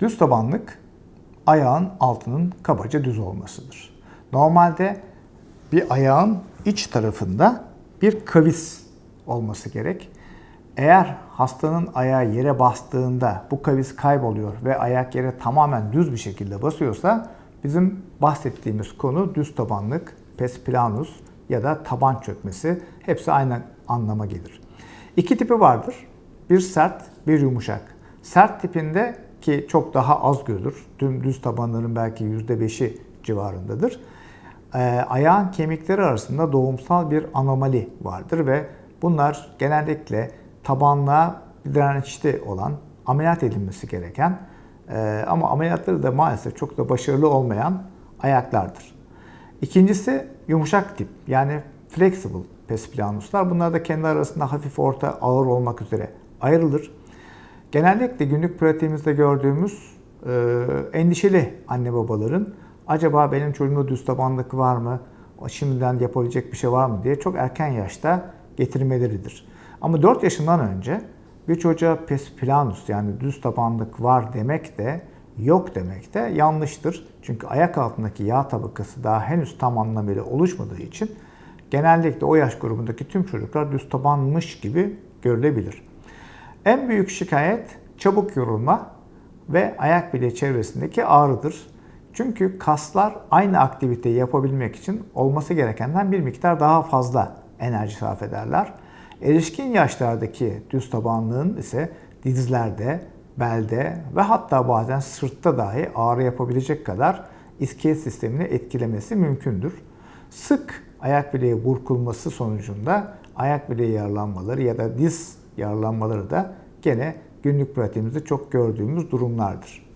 Düz tabanlık ayağın altının kabaca düz olmasıdır. Normalde bir ayağın iç tarafında bir kavis olması gerek. Eğer hastanın ayağı yere bastığında bu kavis kayboluyor ve ayak yere tamamen düz bir şekilde basıyorsa bizim bahsettiğimiz konu düz tabanlık, pes planus ya da taban çökmesi hepsi aynı anlama gelir. İki tipi vardır. Bir sert, bir yumuşak. Sert tipinde ki çok daha az görülür. Tüm düz tabanların belki %5'i civarındadır. Ee, ayağın kemikleri arasında doğumsal bir anomali vardır ve bunlar genellikle tabanlığa dirençli olan, ameliyat edilmesi gereken e, ama ameliyatları da maalesef çok da başarılı olmayan ayaklardır. İkincisi yumuşak tip yani flexible pesplanuslar. Bunlar da kendi arasında hafif orta ağır olmak üzere ayrılır. Genellikle günlük pratiğimizde gördüğümüz e, endişeli anne babaların acaba benim çocuğumda düz tabanlık var mı, şimdiden yapabilecek bir şey var mı diye çok erken yaşta getirmeleridir. Ama 4 yaşından önce bir çocuğa pesplanus yani düz tabanlık var demek de yok demek de yanlıştır. Çünkü ayak altındaki yağ tabakası daha henüz tam anlamıyla oluşmadığı için genellikle o yaş grubundaki tüm çocuklar düz tabanmış gibi görülebilir. En büyük şikayet çabuk yorulma ve ayak bileği çevresindeki ağrıdır. Çünkü kaslar aynı aktiviteyi yapabilmek için olması gerekenden bir miktar daha fazla enerji sarf ederler. Erişkin yaşlardaki düz tabanlığın ise dizlerde, belde ve hatta bazen sırtta dahi ağrı yapabilecek kadar iskelet sistemini etkilemesi mümkündür. Sık ayak bileği burkulması sonucunda ayak bileği yaralanmaları ya da diz yaralanmaları da gene günlük pratiğimizde çok gördüğümüz durumlardır.